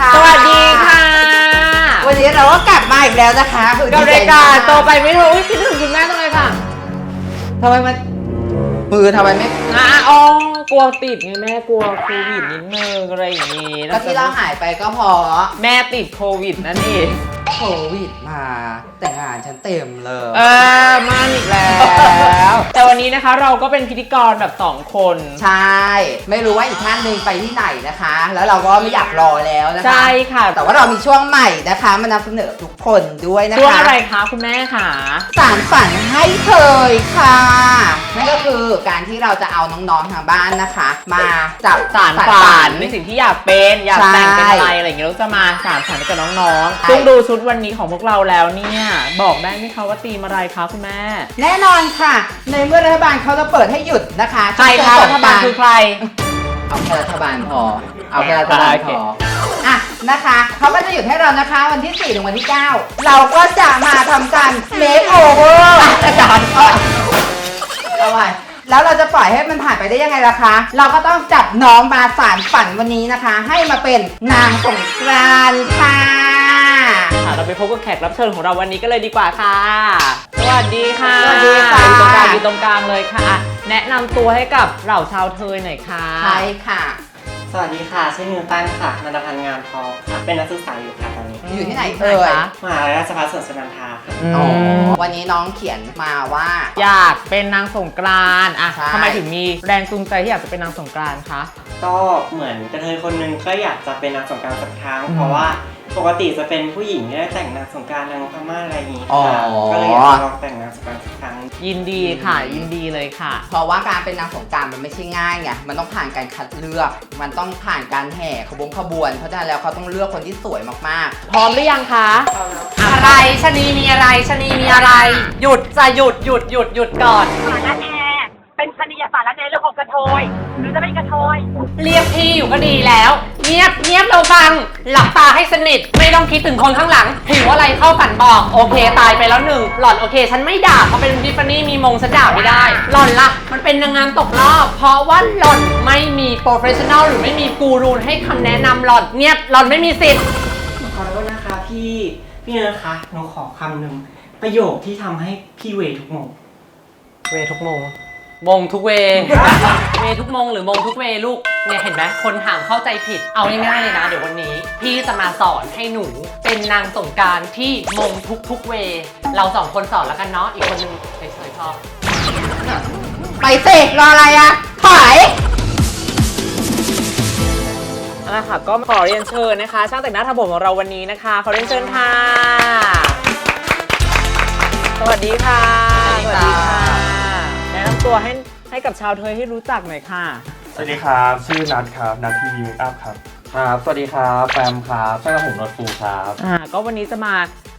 ค่ะสวัสดีค่ะวันนี้เราก็กลับมาอีกแล้วนะคะคือกับดีรายใจการมโตไปไม่รู้อุ๊ยคิดถึงคุณแม่จังเลยค่ะทำไมมันมือทำไมไม่อะอ๋อกลัวติดไงแม่กลัวโควิดนิดนึงอะไรอย่างงี้ก็ที่เราหายไปก็เพอแม่ติดโควิดนั่นเอง โควิดมา แต่งานฉันเต็มเลย เออมาอีกแล้ว แต่วันนี้นะคะเราก็เป็นพิธีกรแบบสองคน ใช่ ไม่รู้ว่าอีกท่านหนึ่งไปที่ไหนนะคะ แล้วเราก็ไม่อยากรอแล้วนะคะใช่ค่ะ แต่ว่าเรามีช่วงใหม่นะคะมานำเสนอทุกคนด้วยนะคะช่วงอะไรคะคุณแม่ค่ะสารฝันให้เคยค่ะ นั่นก็คือการที่เราจะเอาน้องๆทางบ้านนะคะ มาจับสารฝันในสิ่งที่อยากเป็นอยากแต่งเป็นอะไรอะไรอย่างเงี้ยเราจะมาสารฝันให้กับน้องๆซึ่งดูชุดวันนี้ของพวกเราแล้วเนี่ยบอกได้ไหมคะว่าตีมอะไรคะคุณแม่ แน่นอนค่ะ ในเมื่อรัฐบาลเขาจะเปิดให้หยุดนะคะใครคะรัฐบาลคือใคร เอาแค่รัฐบาลพอเอาแค่รัฐบาลโอพเคออะนะคะเขาก็จะหยุดให้เรานะคะวันที่ 4 ถึงวันที่ 9 เราก็จะมาทำการ make over อาจารย์เอาไว้ แล้วเราจะปล่อยให้มันผ่านไปได้ยังไงล่ะคะ เราก็ต้องจับน้องมาสารฝันวันนี้นะคะ ให้มาเป็นนางสงกรานต์ค่ะ ค่ะเราไปพบกับแขกรับเชิญของเราวันนี้กันเลยดีกว่าค่ะ สวัสดีค่ะสวัสดีค่ะ อยู่ตรงกลางอยู่ตรงกลางเลยค่ะแนะนำตัวให้กับเหล่าชาวเทยหน่อยค่ะ ใช่ค่ะ สวัสดีค่ะ ชื่อนิวตันค่ะนันทพันธ์งามทองค่ะ เป็นนักศึกษาอยู่ค่ะตอนนี้อยู่ที่ไหนเอ่เอ่ยคะมหาวิทยาลัยราชภัฏสวนสุนันทาค่ะ อ๋อวันนี้น้องเขียนมาว่า อยากเป็นนางสงกรานต์อะใช่ ทำไมถึงมีแรงจูงใจที่อยากจะเป็นนางสงกรานต์คะ ก็เหมือนกระเทยคนหนึงก็อยากจะเป็นนางสงกรารสักครั้งอืมเพราะว่า ปกติจะเป็นผู้หญิงที่ได้แต่งนางสงกรารนางพม่าอะไรอย่างงี้อ๋อ ค่ะก็เลยอยากจะลองแต่งนางสงกรารสักครั้ง ยินดีค่ะ ยินดีเลยค่ะ เพราะว่าการเป็นนางสงกรารมันไม่ใช่ง่ายไง มันต้องผ่านการคัดเลือก มันต้องผ่านการแห่ขบวนขบวน เพราะฉะนั้นแล้วเขาต้องเลือกคนที่สวยมากพร้อมหรือยังคะอะไรชะนีมีอะไรชะนีมีอะไร หยุดจะหยุดหยุดหยุดหยุดก่อนสารแหน่ เป็นคดีสารแหน่เรื่องของกระโทยหรือจะเป็นกระโทยเรียกพี่อยู่ก็ดีแล้ว เงียบเงียบเราฟัง หลับตาให้สนิท ไม่ต้องคิดถึงคนข้างหลังผิวอะไรเข้าฝันบอก โอเคตายไปแล้วหนึ่ง หล่อนโอเค ฉันไม่ด่าเพราะเป็นทิฟฟานี่มีมงฉันด่าไม่ได้ หล่อนละมันเป็นนางงามตกรอบ เพราะว่าหล่อนไม่มีโปรเฟชชั่นอลหรือไม่มีกูรูให้คำแนะนำหล่อนเงียบหล่อนไม่มีสิทธิ์ ขอโทษนะคะพี่ พี่นะคะหนูขอคำหนึ่งประโยคที่ทำให้พี่เวทุกโมงเวทุกโมง มงทุกเว เวทุกมงหรือมงทุกเวลูก เนี่ยเห็นไหมคนถามเข้าใจผิด เอาง่ายๆเลยนะ เดี๋ยววันนี้ พี่จะมาสอนให้หนูเป็นนางสงกรารที่มงทุกทุกๆเว เราสองคนสอนแล้วกันเนาะ อีกคนนึงเฉยๆพอๆไปเสกรออะไรอะถอยเอาละค่ะก็ขอเรียนเชิญนะคะ ช่างแต่งหน้าทำผมของเราวันนี้นะคะ ขอเรียนเชิญค่ะ สวัสดีค่ะสวัสดีค่ะแนะนำ ตัวให้ให้กับชาวเทยให้รู้จักหน่อยค่ะ สวัสดีครับ ชื่อนัทครับ นัททีวีเมคอัพครับ ครับ สวัสดีครับแฟมครับช่างทำผมนอตฟูครับ อ่า ก็วันนี้จะมา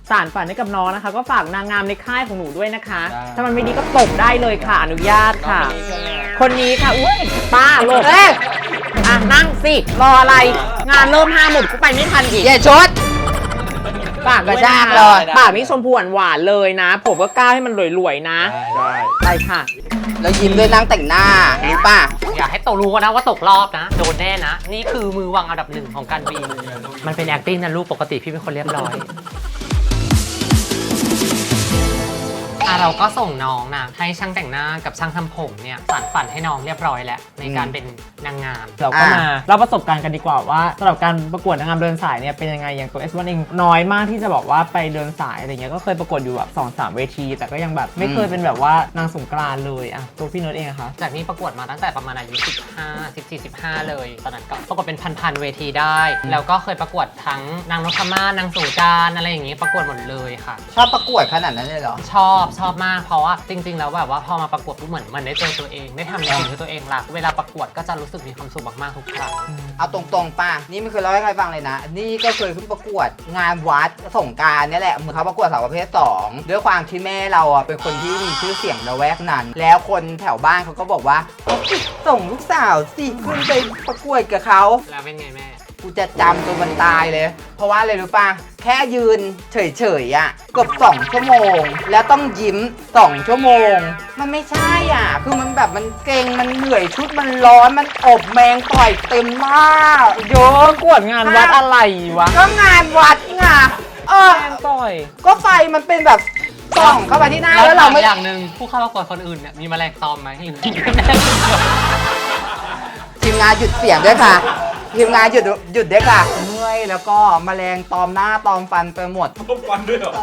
สารฝันให้กับน้องนะคะ ก็ฝากนางงามในค่ายของหนูด้วยนะคะ ได้ ถ้ามันไม่ดีก็ตบได้เลยค่ะ อนุญาตค่ะ คนนี้ค่ะ อุ้ยป้าลงเอ้ยอะนั่งสิ รออะไร งานเริ่มห้าโมงกูไปไม่ทันอีกอย่าชด ปากกระชากเลยปากนี่ชมพูหวานๆเลยนะ ผมก็กล้าให้มันรวยๆนะ ได้ ไปค่ะ แล้วยิ้มด้วยนางแต่งหน้ารู้ป่ะ อย่าให้ตกรู้นะว่าตกรอบนะ โดนแน่นะ นี่คือมือวางอันดับหนึ่งของการบินมันเป็น acting นะลูกปกติพี่เป็นคนเรียบร้อย อะเราก็ส่งน้องนะให้ช่างแต่งหน้ากับช่างทำผมเนี่ยสานฝันให้น้องเรียบร้อยแล้ว ในการเป็นนางงาม เราก็อะมาเล่าประสบการณ์กันดีกว่าว่าสำหรับการประกวดนางงามเดินสายเนี่ยเป็นยังไงอย่างตัว S1 เองน้อยมากที่จะบอกว่าไปเดินสายอะไรเงี้ยก็เคยประกวดอยู่แบบสองสามเวที แต่ก็ยังแบบไม่เคยเป็นแบบว่านางสงกรานต์เลยอะตัวพี่โน้ตเองอะคะจากนี้ประกวดมาตั้งแต่ประมาณอายุ15 14 15 เลย ตอนนั้นก็ประกวดเป็นพันๆเวทีได้ แล้วก็เคยประกวดทั้งนางนพมาศนางสงกรารอะไรอย่างงี้ประกวดหมดเลยค่ะ ชอบประกวดขนาดนั้นเลยเหรอ ชอบชอบมากเพราะว่าจริง ๆ แล้วแบบว่าพอมาประกวดปุ๊บเหมือนมันได้เจอตัวเองได้ทำในสิ่งที่ตัวเองรักเวลาประกวดก็จะรู้สึกมีความสุขมากๆทุกครั้ง เอาตรงๆป่ะ นี่ไม่เคยเล่าให้ใครฟังเลยนะ นี่ก็เคยขึ้นประกวดงานวัดสงกรารเนี่ยแหละเหมือนเขาประกวดสาวประเภทสองด้วยความที่แม่เราอะเป็นคนที่มีชื่อเสียงระแวกนั้น แล้วคนแถวบ้านเขาก็บอกว่าเอาสิส่งลูกสาวสิขึ้นไปประกวดกับเขา แล้วเป็นไงแม่ กูจะจำจนมันตายเลย เพราะว่าอะไรรู้ป่ะ แค่ยืนเฉยๆอะเกือบสองชั่วโมง แล้วต้องยิ้มสองชั่วโมง มันไม่ใช่อะ คือมันแบบมันเกรงมันเหนื่อยชุดมันร้อนมันอบแมงปล่อยเต็มมากเยอะประกวดงานวัดอะไรวะก็งานวัดไงเออ แม่งต่อยก็ไฟมันเป็นแบบส่องเข้าไปที่หน้าแล้วเราไม่ อย่างหนึ่งผู้เข้าประกวดคนอื่นเนี่ยมีแมลงตอมไหมหรือทีมงานหยุดเสียงด้วยค่ะ ทีมงานหยุดหยุดด้วยค่ะเมื่อยแล้วก็แมลงตอมหน้าตอมฟันไปหมดฟันด้วยเหรอ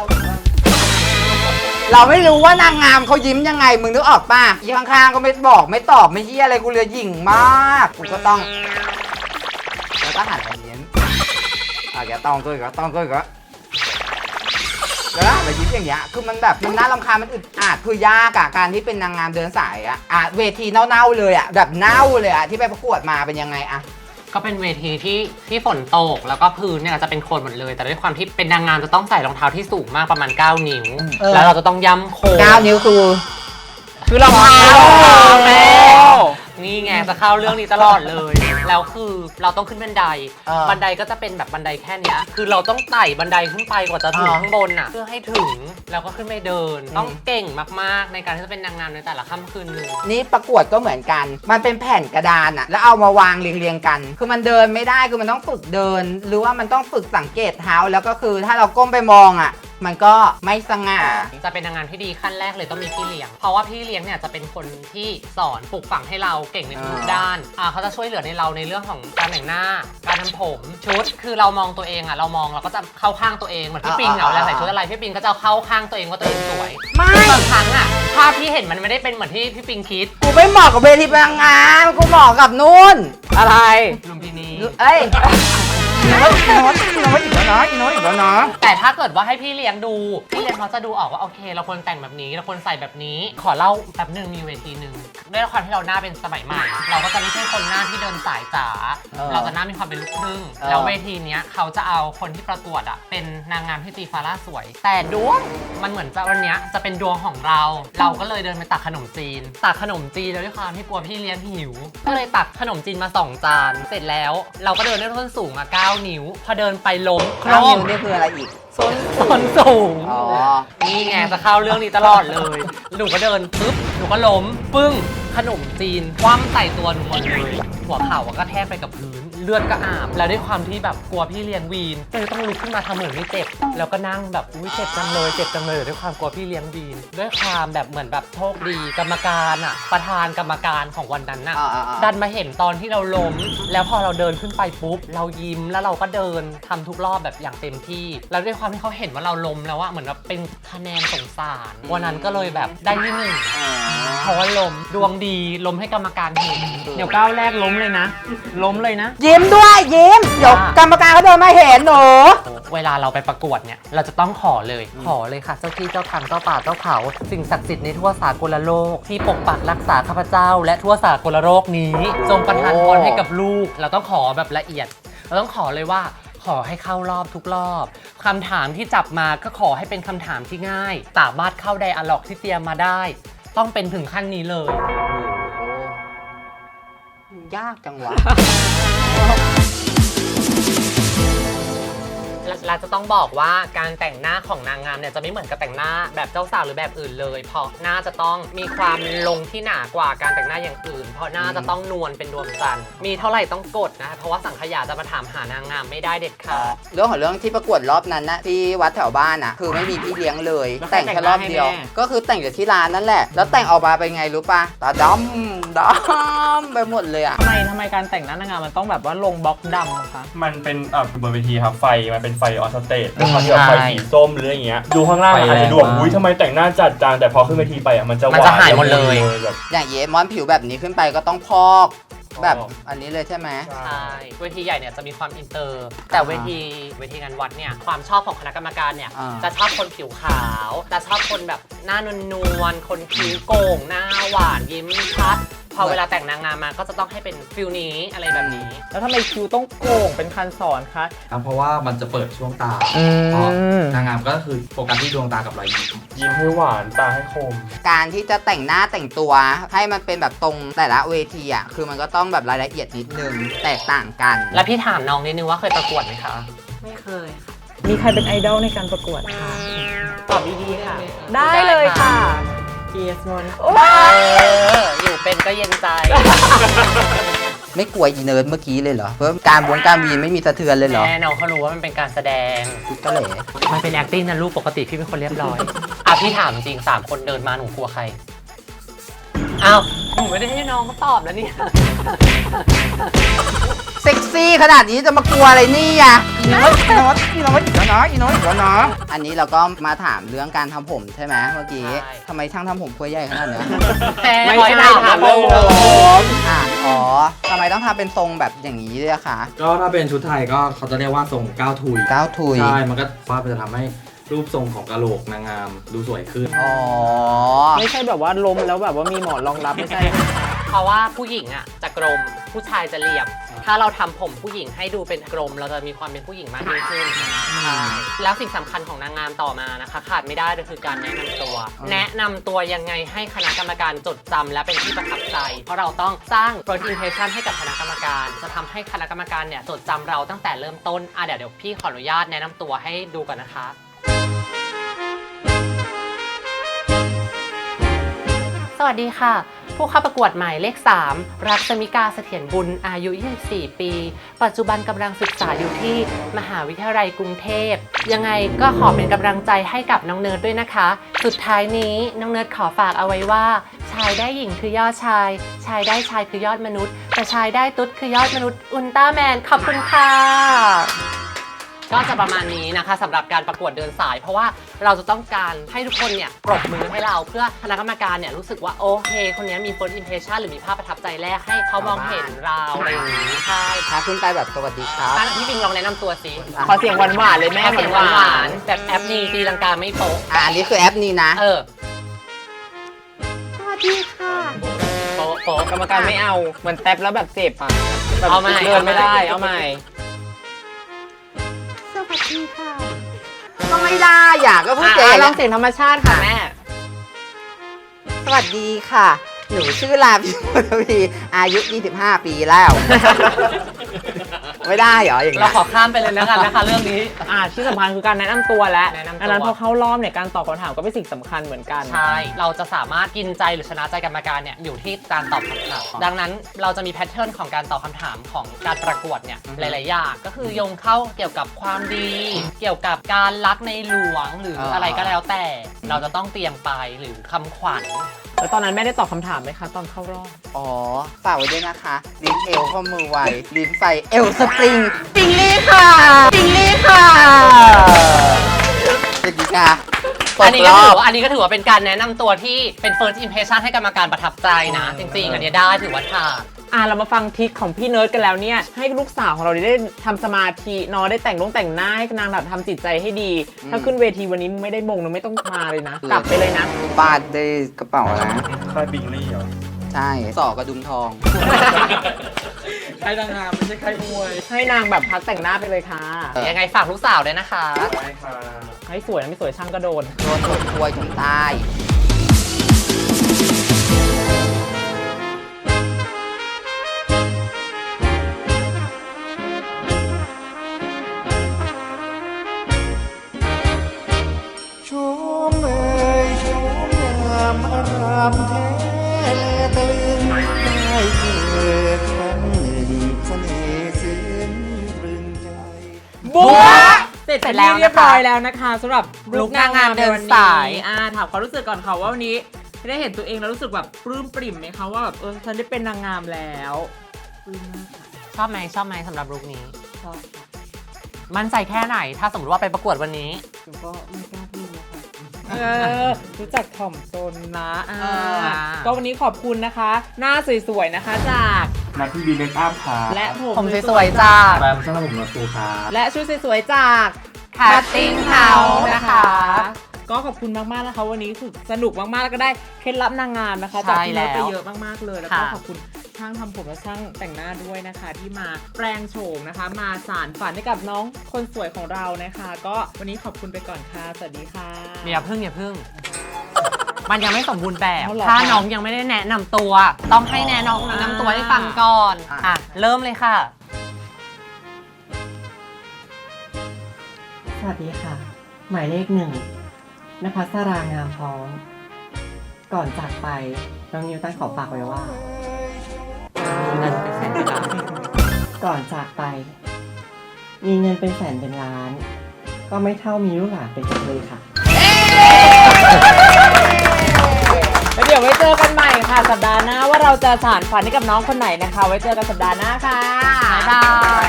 เราไม่รู้ว่านางงามเขายิ้มยังไง มึงนึกออกป่ะยี่ข้างๆก็ไม่บอกไม่ตอบไม่เฮียอะไรกูเลยหยิ่งมากกูก็ต้องแล้วก็หันมายิ้มอะแกต้องก็อีกก็ต้องก็อีกก็แล้วมายิ้มอย่างเงี้ยคือมันแบบมันน่ารำคาญมันอึดอัดคือยากอะการที่เป็นนางงามเดินสายอะอะเวทีเน่าๆเลยอะแบบเน่าเลยอะที่ไปประกวดมาเป็นยังไงอะ ก็เป็นเวทีที่ที่ฝนตก แล้วก็พื้นเนี่ยจะเป็นโคลนหมดเลย แต่ด้วยความที่เป็นนางงามจะต้องใส่รองเท้าที่สูงมากประมาณ 9 นิ้ว เออ แล้วเราจะต้องย้ำโค้งเก้านิ้วคือ คือรองเท้าแม่ นี่ไงจะเข้าเรื่องนี้ตลอดเลย แล้วคือเราต้องขึ้นบันได เออบันไดก็จะเป็นแบบบันไดแค่เนี้ย คือเราต้องไต่บันไดขึ้นไปกว่าจะถึงอ่าข้างบนน่ะ เพื่อให้ถึงแล้วก็ขึ้นไปเดินต้องเก่งมากๆ ในการที่จะเป็นนางงามในแต่ละค่ำคืนหนึ่งนี่ประกวดก็เหมือนกัน มันเป็นแผ่นกระดานอะแล้วเอามาวางเรียงๆกัน คือมันเดินไม่ได้ คือมันต้องฝึกเดิน หรือว่ามันต้องฝึกสังเกตเท้า แล้วก็คือถ้าเราก้มไปมองอะมันก็ไม่สง่า จะเป็นนางงามที่ดีขั้นแรกเลยต้องมีพี่เลี้ยง เพราะว่าพี่เลี้ยงเนี่ยจะเป็นคนที่สอนปลูกฝังให้เราเก่งในทุกอ่าด้านอ่าเขาจะช่วยเหลือในเราในเรื่องของการแต่งหน้า การทำผมชุด คือเรามองตัวเองอะเรามองเราก็จะเข้าข้างตัวเองเหมือนพี่ปิงอะเวลาใส่ชุดอะไรพี่ปิงก็จะเข้าข้างตัวเองว่าตัวเองสวยไม่ บางครั้งอะภาพที่เห็นมันไม่ได้เป็นเหมือนที่พี่ปิงคิดกูไม่เหมาะกับเวทีนางงามกูเหมาะกับนู่นอะไรลุมพินี เอ้ย อีโน้ตอีโน้ตอีโน้ตอีกแล้วนะอีโน้ตอีกแล้วนะ แต่ถ้าเกิดว่าให้พี่เลี้ยงดู พี่เลี้ยงเขาจะดูออกว่าโอเค เราควรแต่งแบบนี้ เราควรใส่แบบนี้ ขอเล่าแป๊บหนึ่งมีเวทีหนึ่งด้วยความที่เราหน้าเป็นสมัยใหม่ เราก็จะไม่ใช่คนหน้าที่เดินสายจ๋า เออเราจะหน้ามีความเป็นลูกครึ่ง เออ แล้วเวทีเนี้ยเขาจะเอาคนที่ประกวดอะเป็นนางงามที่ตีฟาร่าสวย แต่ดวงมันเหมือนจะวันเนี้ยจะเป็นดวงของเรา เราก็เลยเดินไปตักขนมจีน ตักขนมจีนแล้วด้วยความที่กลัวพี่เลี้ยงหิว ก็เลยตักขนมจีนมาสองจาน เสร็จแล้ว เราก็เดินด้วยส้นสูงมา9นิ้ว พอเดินไปล้มโครข้างมนิ้วนี่คืออะไรอีก ส้นส้นสูง อ๋อ นี่ไงจะเข้าเรื่องนี้ตลอดเลย หนูก็เดินปุ๊บ หนูก็ล้ม ปึ้ง ขนมจีน คว่ำใส่ตัวหนูหมดเลย หัวเข่าอะก็แทกไปกับพื้น เลือดก็อาบ แล้วด้วยความที่แบบกลัวพี่เลี้ยงวีนก็เลยต้องลุกขึ้นมาทำเหมือนไม่เจ็บ แล้วก็นั่งแบบอุ้ยเจ็บจังเลยเจ็บจังเลยด้วยความกลัวพี่เลี้ยงวีน ด้วยความแบบเหมือนแบบโชคดีกรรมการอะประธานกรรมการของวันนั้นน่ะอ่าอ่าอ่าดันมาเห็นตอนที่เราล้ม แล้วพอเราเดินขึ้นไปปุ๊บ เรายิ้มแล้วเราก็เดินทำทุกรอบแบบอย่างเต็มที่ แล้วด้วยความที่เขาเห็นว่าเราล้มแล้วว่าเหมือนแบบเป็นคะแนนสงสารวันนั้นก็เลยแบบได้ที่หนึ่ง เพราะว่าล้มดวงดีล้มให้กรรมการเห็น เดี๋ยวก้าวแรกล้มเลยนะ ล้มเลยนะยิ้มด้วยยิ้มเดี๋ยวอ่ากรรมการเขาเดินมาเห็นหนูเวลาเราไปประกวดเนี่ย เราจะต้องขอเลย ขอเลยค่ะ เจ้าที่เจ้าทางเจ้าป่าเจ้าเขา สิ่งศักดิ์สิทธิ์ในทั่วสากลโลก ที่ปกปักรักษาข้าพเจ้า และทั่วสากลโลกนี้ จงประทานพรให้กับลูก เราต้องขอแบบละเอียด เราต้องขอเลยว่าขอให้เข้ารอบทุกรอบคำถามที่จับมาก็ขอให้เป็นคำถามที่ง่าย สามารถเข้าไดอะล็อกที่เตรียมมาได้ ต้องเป็นถึงขั้นนี้เลย ยากจังวะ และและจะต้องบอกว่าการแต่งหน้าของนางงามเนี่ยจะไม่เหมือนกับแต่งหน้าแบบเจ้าสาวหรือแบบอื่นเลย เพราะหน้าจะต้องมีความลงที่หนากว่าการแต่งหน้าอย่างอื่น เพราะหน้าจะต้องนวลเป็นดวงจันทร์มีเท่าไหร่ต้องกดนะเพราะว่าสังขยาจะมาถามหานางงามไม่ได้เด็ดขาดเรื่องของเรื่องที่ประกวดรอบนั้นนะที่วัดแถวบ้านอะคือไม่มีพี่เลี้ยงเลยแล้วใครแต่งแค่รอบเดียวแต่งหน้าให้แม่ก็คือแต่งจากที่ร้านนั่นแหละ แล้วแต่งออกมาเป็นไงรู้ปะตาดำดำไปหมดเลยอะทำไมทำไมการแต่งหน้านางงามมันต้องแบบว่าลงบล็อกดำอะคะมันเป็นอ่าบนเวทีครับไฟมันเป็นไฟออนสเตจแล้วพอที่แบบไฟสีส้มหรืออย่างเงี้ยดูข้างล่างไฟอาจแรงจะดูแบบมากอุ้ยทำไมแต่งหน้าจัดจางแต่พอขึ้นเวทีไปอะมันจะมันจะหายหมดเลย แบบ อย่างเย้มอนผิวแบบนี้ขึ้นไปก็ต้องพอก แบบอันนี้เลยใช่ไหม ใช่เวทีใหญ่เนี่ยจะมีความอินเตอร์ แต่เวทีเวทีงานวัดเนี่ยความชอบของคณะกรรมการเนี่ยอ่า จะชอบคนผิวขาว จะชอบคนแบบหน้านวลๆคนคิ้วโก่งหน้าหวานยิ้มชัด พพอเวลาแต่งนางงามมาก็จะต้องให้เป็นฟิลนี้อะไรแบบนี้ แล้วทำไมคิวต้องโก่งเป็นคันสอนคะครับเพราะว่ามันจะเปิดช่วงตาอืม เพราะนางงามก็คือโฟกัสที่ดวงตากับรอยยิ้มยิ้มให้หวานตาให้คม การที่จะแต่งหน้าแต่งตัว ให้มันเป็นแบบตรงแต่ละเวทีอะคือมันก็ต้องแบบรายละเอียดนิดนึงแตกต่างกันแล้วพี่ถามน้องนิดนึงว่าเคยประกวดไหมคะ ไม่เคยค่ะมีใครเป็นไอดอลในการประกวดคะตอบดีๆค่ะ ได้เลยค่ะ PS One เออ อยู่เป็นก็เย็นใจ ไม่กลัวอีเนิร์ดเมื่อกี้เลยเหรอ เพิ่มการบวนการวีนไม่มีสะเทือนเลยเหรอแน่น้องเขารู้ว่ามันเป็นการแสดง ก็เลยมันเป็น acting นะลูกปกติพี่เป็นคนเรียบร้อย อะพี่ถามจริงสามคนเดินมาหนูกลัวใคร อ้าวหนูไม่ได้ให้น้องเขาตอบแล้วเนี่ย เซ็กซี่ขนาดนี้จะมากลัวอะไรนี่อะอีโน้ตอีโน้ตอีโน้ตอีกแล้วเนาะอีโน้ตอีกแล้วเนาะอันนี้เราก็มาถามเรื่องการทำผมใช่ไหมเมื่อกี้ใช่ ทำไมช่างทำผมตัวใหญ่ขนาดเนี้ยไม่ร้อยใช่ถามถามเรื่องเรื่องผผมมอะอ๋อทำไมต้องทำเป็นทรงแบบอย่างนี้ด้วยอะคะก็ถ้าเป็นชุดไทยก็เขาจะเรียกว่าทรงก้าวทุยก้าวทุย ใช่ มันก็ว่ามันจะทำให้ รูปทรงของกะโหลกนางงามดูสวยขึ้น อ๋อ ไม่ใช่แบบว่าล้มแล้วแบบว่ามีหมอนรองรับไม่ใช่ เพราะว่าผู้หญิงอะจะกลมผู้ชายจะเหลี่ยม ถ้าเราทำผมผู้หญิงให้ดูเป็นกลม เราจะมีความเป็นผู้หญิงมากยิ่งขึ้นใช่แล้วสิ่งสำคัญของนางงามต่อมานะคะ ขาดไม่ได้ก็คือการแนะนำตัว แนะนำตัวยังไงให้คณะกรรมการจดจำและเป็นที่ประทับใจ เพราะเราต้องสร้าง first impression ให้กับคณะกรรมการ จะทำให้คณะกรรมการเนี่ยจดจำเราตั้งแต่เริ่มต้นอะเดี๋ยวเดี๋ยวพี่ขออนุญาตแนะนำตัวให้ดูก่อนนะคะ สวัสดีค่ะ ผู้เข้าประกวดหมายเลข 3 รักสมิกาเสถียรบุญอายุ 24 ปี ปัจจุบันกำลังศึกษาอยู่ที่มหาวิทยาลัยกรุงเทพ ยังไงก็ขอเป็นกำลังใจให้กับน้องเนิร์ดด้วยนะคะ สุดท้ายนี้น้องเนิร์ดขอฝากเอาไว้ว่า ชายได้หญิงคือยอดชาย ชายได้ชายคือยอดมนุษย์ แต่ชายได้ตุ๊ดคือยอดมนุษย์ อุลตร้าแมน ขอบคุณค่ะ ก็จะประมาณนี้นะคะสำหรับการประกวดเดินสาย เพราะว่าเราจะต้องการให้ทุกคนเนี่ยปรบมือให้เราเพื่อคณะกรรมการเนี่ยรู้สึกว่าโอเค คนนี้มี first impression หรือมีภาพประทับใจแรกให้เขามองเห็นเราอะไรอย่างนี้ใช่ถ้าขึ้นไปแบบสวัสดีครับอะพี่บิงลองแนะนำตัวสิขอเสียงหวานๆเลยแม่แม่เสียงหวานๆแบบแอปนี้ตีลังกาไม่โป๊ะอะอันนี้คือแอปนี้นะ เออสวัสดีค่ะ โป๊ะโป๊ะ กรรมการไม่เอา เหมือนแท็บแล้วแบบเจ็บอะแบบเอาใหม่ เดินไม่ได้ เอาใหม่ส วัสดีค่ะ ก็ไม่ได้อยากก็พูดเจอะงลองเสียงธรรมชาติค่ะแม่ สวัสดีค่ะ หนูชื่อลาพิมพ์พีอายุ 25 ปีแล้ว ไม่ได้เหรออย่างเราเงี้ย ขอข้ามไปเลยแล้วกันนะคะ เรื่องนี้ อ่าที่สำคัญคือการแนะนำตัวและแนะนำตัวอันนั้นพอเข้ารอบเนี่ยการตอบคำถามก็เป็นสิ่งสำคัญเหมือนกัน ใช่ เราจะสามารถกินใจหรือชนะใจกรรมการเนี่ยอยู่ที่การตอบคำถาม ดังนั้นเราจะมีแพทเทิร์นของการตอบคำถามของการประกวดเนี่ยหลาย ๆ อย่าง ก็คือโยงเข้าเกี่ยวกับความดี เกี่ยวกับการรักในหลวงหรืออะไรก็แล้วแต่ เราจะต้องเตรียมไปหรือคำขวัญ แล้วตอนนั้นแม่ได้ตอบคำถามไหมคะ ตอนเข้ารอบ อ๋อฝากไว้ด้วยนะคะ ลิ้นเอวข้อมือไวลิ้นใส่เอวสปริงปิงลี่ค่ะปิงลี่ค่ะสวัสดีค่ะ ตอันกนี้รก็อถืบ อว่าอันนี้ก็ถือว่าเป็นการแนะนำตัวที่เป็น first impression ให้กรรมการประทับใจนะ จริงๆ อันนี้ได้ถือว่าผ่าน อ่าเรามาฟังทริคของพี่เนิร์ดกันแล้วเนี่ย ให้ลูกสาวของเราได้ทำสมาธิเนาะได้แต่งลงแต่งหน้าให้นางแบบทำจิตใจให้ดี ถ้าขึ้นเวทีวันนี้ไม่ได้มงนะไม่ต้องมาเลยนะ กลับไปเลยนะบาดด้วยกระเป๋านะค่ายบิงลี่เหรอ ใช่สอกระดุมทอง ค่ายนางงามไม่ใช่ค่ายมวยให้นางแบบพักแต่งหน้าไปเลยค่ะยังไงฝากลูกสาวด้วยนะคะใช่ค่ะให้สวยนะไม่สวยช่างก็โดน โดนถูกทวยถึงใต้ชมเอ่ยชมงามอารามแท้แลตึงได้เกิด บัว เสร็จเสร็จแล้แล้ววนะคะเรียบร้อยแล้วนะคะสำหรับลุคนางงามเดินสาย อ่าถามความรู้สึกก่อนค่ะว่าวันนี้ได้เห็นตัวเองแล้วรู้สึกแบบปลื้มปริ่มไหมคะว่าแบบเออฉันได้เป็นนางงามแล้วปลื้มมากค่ะชอบไหมชอบไหมสำหรับลุคนี้ ชอบค่ะมั่นใจแค่ไหน ถ้าสมมติว่าไปประกวดวันนี้ หนูก็ไม่กล้าพูดนะคะ เออรู้จักถ่อมตนนะอ่าอ่าก็วันนี้ขอบคุณนะคะ หน้าสวยๆนะคะจาก นาทีวีเมคอัพครับและผมผมสวยๆจ้าแฟมช่างทำผมนวดฟูครับและชุดสวยๆจาก Cutting House นะคะ ก็ขอบคุณมากๆนะคะ วันนี้คือสนุกมากๆแล้วก็ได้เคล็ดลับนางงามนะคะจากที่เราไปเยอะมากๆเลยแล้วก็ค่ะ ขอบคุณช่างทำผมและช่างแต่งหน้าด้วยนะคะ ที่มาแปลงโฉมนะคะ มาสารฝันให้กับน้องคนสวยของเรานะคะ ก็วันนี้ขอบคุณไปก่อนค่ะสวัสดีค่ะ อย่าพึ่งอย่าพึ่ง มันยังไม่สมบูรณ์แบบ เอาเหรอ ถ้าน้องยังไม่ได้แนะนำตัว ต้องให้แนะน้องแนะนำตัวให้ฟังก่อน อะ เริ่มเลยค่ะ สวัสดีค่ะ หมายเลขหนึ่งนภัสรางามพร้อม ก่อนจากไปน้องนิวตั้งขอฝากไว้ว่าเงินเป็นแสนเป็นล้านก่อนจากไป มีเงินเป็นแสนเป็นล้าน ก็ไม่เท่ามีลูกหลานเป็นกระเทยค่ะ จะสารฝันให้กับน้องคนไหนนะคะ ไว้เจอกันสัปดาห์หน้าค่ะ บ๊ายบาย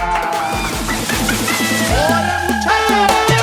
ผู้ชาย